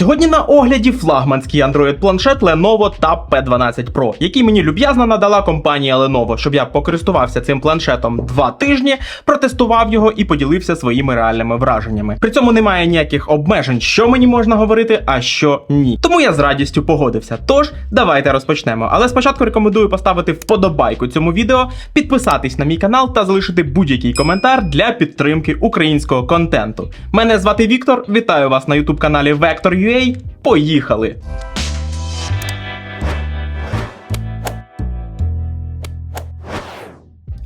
Сьогодні на огляді флагманський Android планшет Lenovo Tab P12 Pro, який мені люб'язно надала компанія Lenovo, щоб я покористувався цим планшетом два тижні, протестував його і поділився своїми реальними враженнями. При цьому немає ніяких обмежень, що мені можна говорити, а що ні. Тому я з радістю погодився. Тож давайте розпочнемо. Але спочатку рекомендую поставити вподобайку цьому відео, підписатись на мій канал та залишити будь-який коментар для підтримки українського контенту. Мене звати Віктор. Вітаю вас на youtube каналі Vector.ua. Поїхали!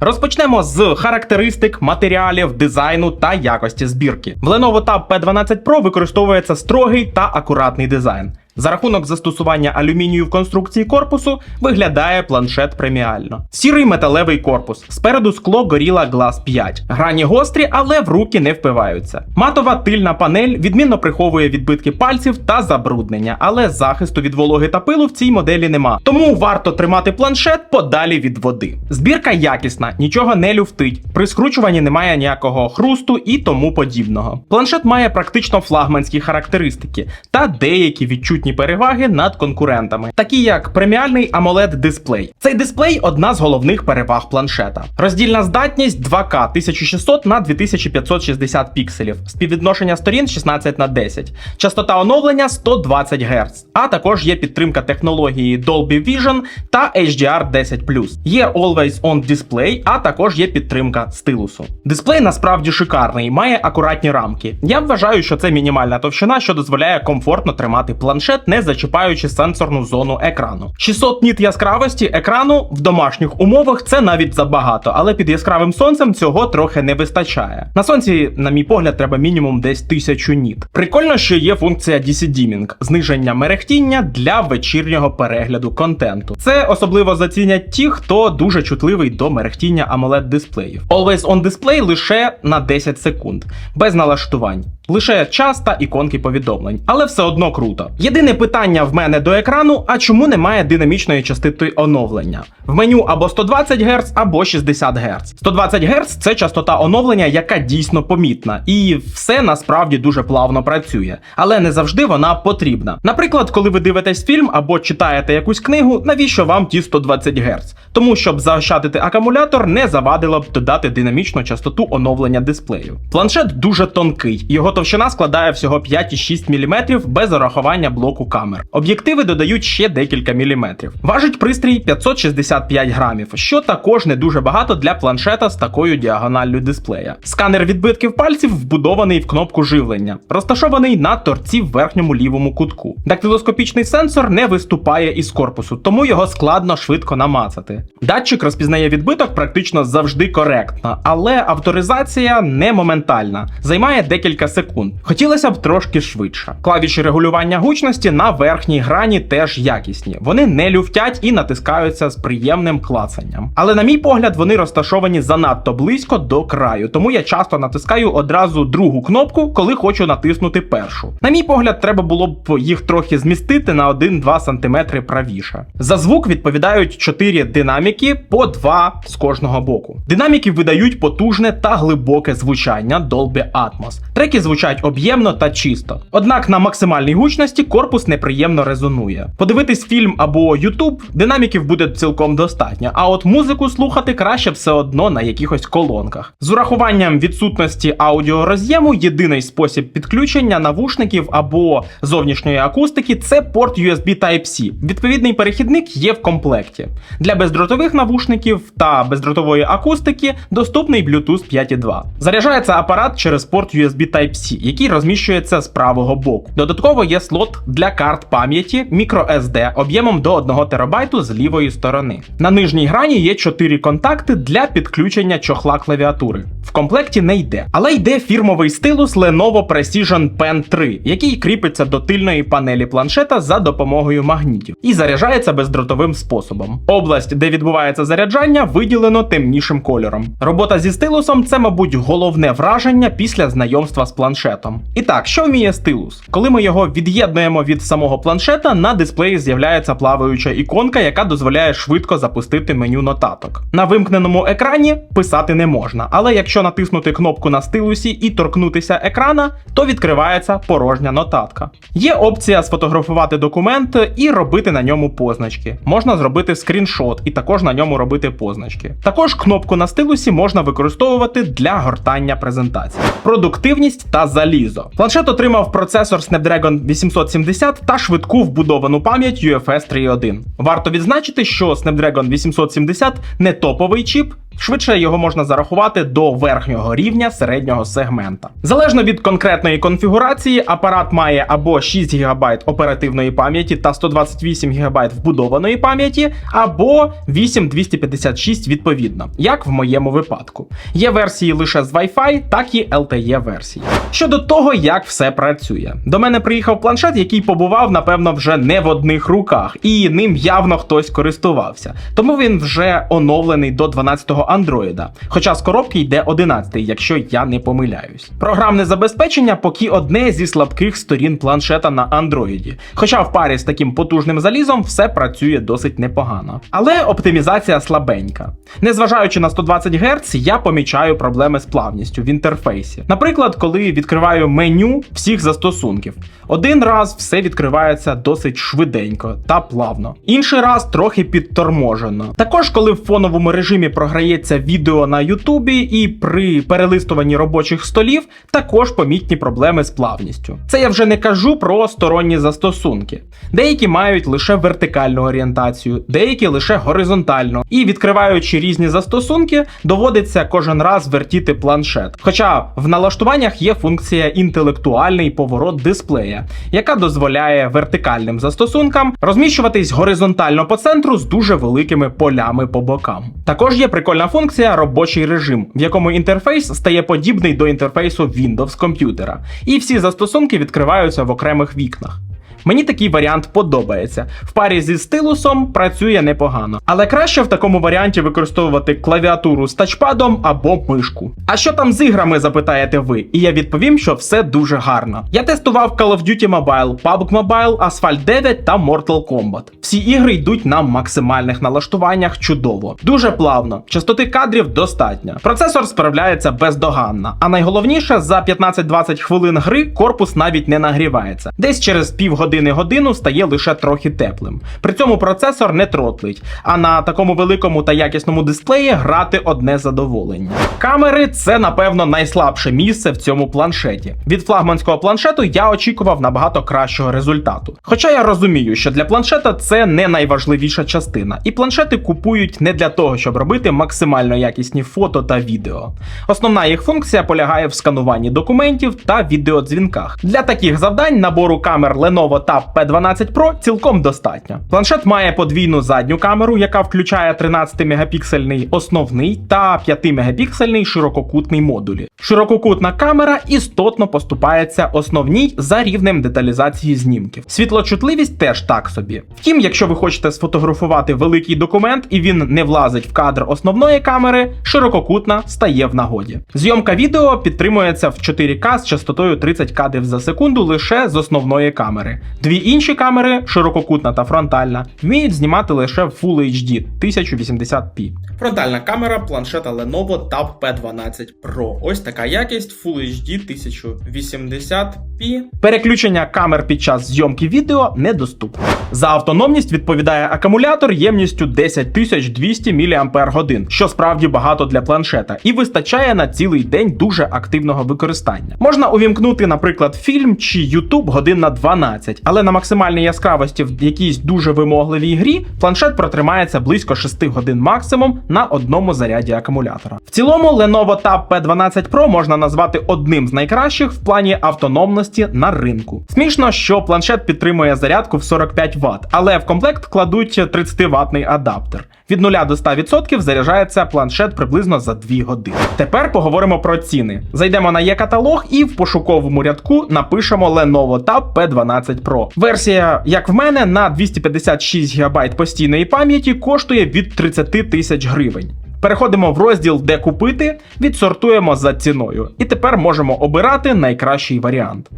Розпочнемо з характеристик, матеріалів, дизайну та якості збірки. В Lenovo Tab P12 Pro використовується строгий та акуратний дизайн. За рахунок застосування алюмінію в конструкції корпусу виглядає планшет преміально. Сірий металевий корпус. Спереду скло Gorilla Glass 5. Грані гострі, але в руки не впиваються. Матова тильна панель відмінно приховує відбитки пальців та забруднення, але захисту від вологи та пилу в цій моделі нема. Тому варто тримати планшет подалі від води. Збірка якісна, нічого не люфтить. При скручуванні немає ніякого хрусту і тому подібного. Планшет має практично флагманські характеристики та деякі відчутні переваги над конкурентами, такі як преміальний amoled дисплей. Цей дисплей одна з головних переваг планшета. Роздільна здатність 2К 1600 на 2560 пікселів, співвідношення сторін 16 на 10, частота оновлення 120 Гц, а також є підтримка технології Dolby Vision та HDR 10 Є Always On Display, а також є підтримка стилусу. Дисплей насправді шикарний, має акуратні рамки. Я вважаю, що це мінімальна товщина, що дозволяє комфортно тримати планшет, не зачіпаючи сенсорну зону екрану. 600 ніт яскравості екрану в домашніх умовах це навіть забагато, але під яскравим сонцем цього трохи не вистачає. На сонці, на мій погляд, треба мінімум десь 1000 ніт. Прикольно, що є функція DC Dimming – зниження мерехтіння для вечірнього перегляду контенту. Це особливо зацінять ті, хто дуже чутливий до мерехтіння amoled дисплеїв. Always on Display лише на 10 секунд, без налаштувань. Лише час та іконки повідомлень, але все одно круто. Єдине питання в мене до екрану: а чому немає динамічної частоти оновлення? В меню або 120 Гц, або 60 Гц. 120 Гц це частота оновлення, яка дійсно помітна, і все насправді дуже плавно працює, але не завжди вона потрібна. Наприклад, коли ви дивитесь фільм або читаєте якусь книгу, навіщо вам ті 120 Гц? Тому щоб заощадити акумулятор, не завадило б додати динамічну частоту оновлення дисплею. Планшет дуже тонкий, його товщина складає всього 5,6 мм без урахування блоку камер. Об'єктиви додають ще декілька міліметрів. Важить пристрій 565 грамів, що також не дуже багато для планшета з такою діагоналлю дисплея. Сканер відбитків пальців вбудований в кнопку живлення, розташований на торці в верхньому лівому кутку. Дактилоскопічний сенсор не виступає із корпусу, тому його складно швидко намацати. Датчик розпізнає відбиток практично завжди коректно, але авторизація не моментальна, займає декілька секунд. Хотілося б трошки швидше. Клавіші регулювання гучності на верхній грані теж якісні. Вони не люфтять і натискаються з приємним клацанням. Але, на мій погляд, вони розташовані занадто близько до краю, тому я часто натискаю одразу другу кнопку, коли хочу натиснути першу. На мій погляд, треба було б їх трохи змістити на 1-2 см правіше. За звук відповідають 4 динаміки по 2 з кожного боку. Динаміки видають потужне та глибоке звучання Dolby Atmos. Треки звучать об'ємно та чисто. Однак на максимальній гучності корпус неприємно резонує. Подивитись фільм або YouTube динаміків буде цілком достатньо, а от музику слухати краще все одно на якихось колонках. З урахуванням відсутності аудіороз'єму, єдиний спосіб підключення навушників або зовнішньої акустики це порт USB Type-C. Відповідний перехідник є в комплекті. Для бездротових навушників та бездротової акустики доступний Bluetooth 5.2. Заряджається апарат через порт USB Type-C, який розміщується з правого боку. Додатково є слот для карт пам'яті microSD об'ємом до 1 ТБ з лівої сторони. На нижній грані є 4 контакти для підключення чохла клавіатури. В комплекті не йде, але йде фірмовий стилус Lenovo Precision Pen 3, який кріпиться до тильної панелі планшета за допомогою магнітів і заряджається бездротовим способом. Область, де відбувається заряджання, виділено темнішим кольором. Робота зі стилусом це, мабуть, головне враження після знайомства з планшетом. Планшетом. І так, що вміє стилус? Коли ми його від'єднуємо від самого планшета, на дисплеї з'являється плаваюча іконка, яка дозволяє швидко запустити меню нотаток. На вимкненому екрані писати не можна, але якщо натиснути кнопку на стилусі і торкнутися екрана, то відкривається порожня нотатка. Є опція сфотографувати документ і робити на ньому позначки. Можна зробити скріншот і також на ньому робити позначки. Також кнопку на стилусі можна використовувати для гортання презентації. Продуктивність та залізо. Планшет отримав процесор Snapdragon 870 та швидку вбудовану пам'ять UFS 3.1. Варто відзначити, що Snapdragon 870 не топовий чіп. Швидше його можна зарахувати до верхнього рівня середнього сегмента. Залежно від конкретної конфігурації, апарат має або 6 ГБ оперативної пам'яті та 128 ГБ вбудованої пам'яті, або 8256 відповідно, як в моєму випадку. Є версії лише з Wi-Fi, так і LTE версії. Щодо того, як все працює, до мене приїхав планшет, який побував, напевно, вже не в одних руках, і ним явно хтось користувався. Тому він вже оновлений до 12-го андроїда. Хоча з коробки йде 11, якщо я не помиляюсь. Програмне забезпечення поки одне зі слабких сторін планшета на андроїді. Хоча в парі з таким потужним залізом все працює досить непогано. Але оптимізація слабенька. Незважаючи на 120 Гц, я помічаю проблеми з плавністю в інтерфейсі. Наприклад, коли відкриваю меню всіх застосунків. Один раз все відкривається досить швиденько та плавно, інший раз трохи підторможено. Також, коли в фоновому режимі програється відео на Ютубі і при перелистуванні робочих столів, також помітні проблеми з плавністю. Це я вже не кажу про сторонні застосунки. Деякі мають лише вертикальну орієнтацію, деякі лише горизонтальну. І відкриваючи різні застосунки, доводиться кожен раз вертіти планшет. Хоча в налаштуваннях є функція інтелектуальний поворот дисплея, яка дозволяє вертикальним застосункам розміщуватись горизонтально по центру з дуже великими полями по бокам. Також є прикольна функція робочий режим, в якому інтерфейс стає подібний до інтерфейсу Windows комп'ютера, і всі застосунки відкриваються в окремих вікнах. Мені такий варіант подобається. В парі зі стилусом працює непогано, але краще в такому варіанті використовувати клавіатуру з тачпадом або мишку. А що там з іграми, запитаєте ви? І я відповім, що все дуже гарно. Я тестував Call of Duty Mobile, PUBG Mobile, Asphalt 9 та Mortal Kombat. Всі ігри йдуть на максимальних налаштуваннях чудово, дуже плавно, частоти кадрів достатньо. Процесор справляється бездоганно. А найголовніше, за 15-20 хвилин гри корпус навіть не нагрівається. Десь через півгодини годину стає лише трохи теплим. При цьому процесор не тротлить, а на такому великому та якісному дисплеї грати одне задоволення. Камери це, напевно, найслабше місце в цьому планшеті. Від флагманського планшету я очікував набагато кращого результату. Хоча я розумію, що для планшета це не найважливіша частина, і планшети купують не для того, щоб робити максимально якісні фото та відео. Основна їх функція полягає в скануванні документів та відеодзвінках. Для таких завдань набору камер Lenovo Tab P12 Pro цілком достатньо. Планшет має подвійну задню камеру, яка включає 13 мегапіксельний основний та 5 мегапіксельний ширококутний модулі. Ширококутна камера істотно поступається основній за рівнем деталізації знімків. Світлочутливість теж так собі. Втім, якщо ви хочете сфотографувати великий документ і він не влазить в кадр основної камери, ширококутна стає в нагоді. Зйомка відео підтримується в 4К з частотою 30 кадрів за секунду лише з основної камери. Дві інші камери, ширококутна та фронтальна, вміють знімати лише в Full HD 1080p. Фронтальна камера планшета Lenovo Tab P12 Pro. Ось така якість Full HD 1080p. Переключення камер під час зйомки відео недоступне. За автономність відповідає акумулятор ємністю 10200 мАч, що справді багато для планшета, і вистачає на цілий день дуже активного використання. Можна увімкнути, наприклад, фільм чи YouTube годин на 12, але на максимальній яскравості в якійсь дуже вимогливій грі планшет протримається близько 6 годин максимум на одному заряді акумулятора. В цілому Lenovo Tab P12 Pro можна назвати одним з найкращих в плані автономності на ринку. Смішно, що планшет підтримує зарядку в 45 Вт, але в комплект кладуть 30 ватний адаптер. Від 0 до 100% заряджається планшет приблизно за 2 години. Тепер поговоримо про ціни. Зайдемо на є-каталог і в пошуковому рядку напишемо Lenovo Tab P12 Pro. Версія, як в мене, на 256 ГБ постійної пам'яті коштує від 30 тисяч гривень. Переходимо в розділ Де купити, відсортуємо за ціною, і тепер можемо обирати найкращий варіант.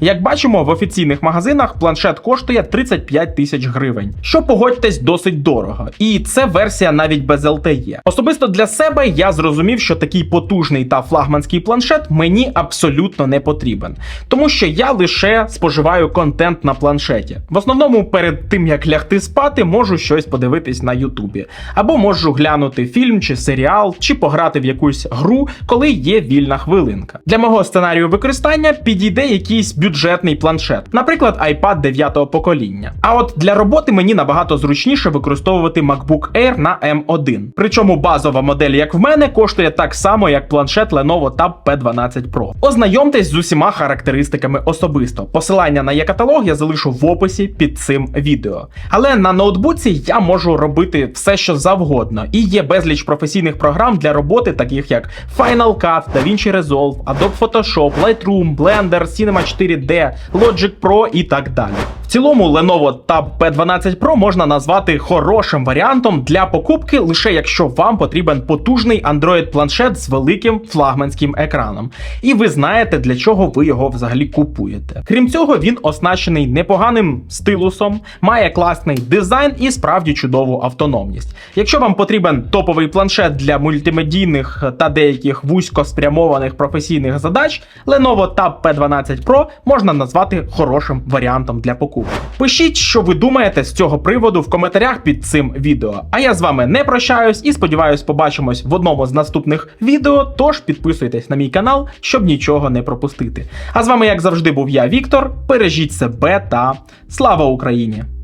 Як бачимо, в офіційних магазинах планшет коштує 35 тисяч гривень, що погодьтесь досить дорого. І це версія навіть без LTE. Особисто для себе я зрозумів, що такий потужний та флагманський планшет мені абсолютно не потрібен, тому що я лише споживаю контент на планшеті. В основному, перед тим як лягти спати, можу щось подивитись на Ютубі, або можу глянути фільм чи серіал, чи пограти в якусь гру, коли є вільна хвилинка. Для мого сценарію використання підійде якийсь бюджетний планшет, наприклад, iPad 9 покоління. А от для роботи мені набагато зручніше використовувати MacBook Air на M1. Причому базова модель, як в мене, коштує так само, як планшет Lenovo Tab P12 Pro. Ознайомтесь з усіма характеристиками особисто. Посилання на є-каталог я залишу в описі під цим відео. Але на ноутбуці я можу робити все, що завгодно, і є безліч професійних програм для роботи, таких як Final Cut, DaVinci Resolve, Adobe Photoshop, Lightroom, Blender, Cinema 4D, Logic Pro і так далі. В цілому Lenovo Tab P12 Pro можна назвати хорошим варіантом для покупки, лише якщо вам потрібен потужний Android планшет з великим флагманським екраном, і ви знаєте, для чого ви його взагалі купуєте. Крім цього, він оснащений непоганим стилусом, має класний дизайн і справді чудову автономність. Якщо вам потрібен топовий планшет для мультимедійних та деяких вузько спрямованих професійних задач, Lenovo Tab P12 Pro можна назвати хорошим варіантом для покупки. Пишіть, що ви думаєте з цього приводу в коментарях під цим відео. А я з вами не прощаюсь і сподіваюсь, побачимось в одному з наступних відео. Тож підписуйтесь на мій канал, щоб нічого не пропустити. А з вами, як завжди, був я, Віктор. Бережіть себе та слава Україні!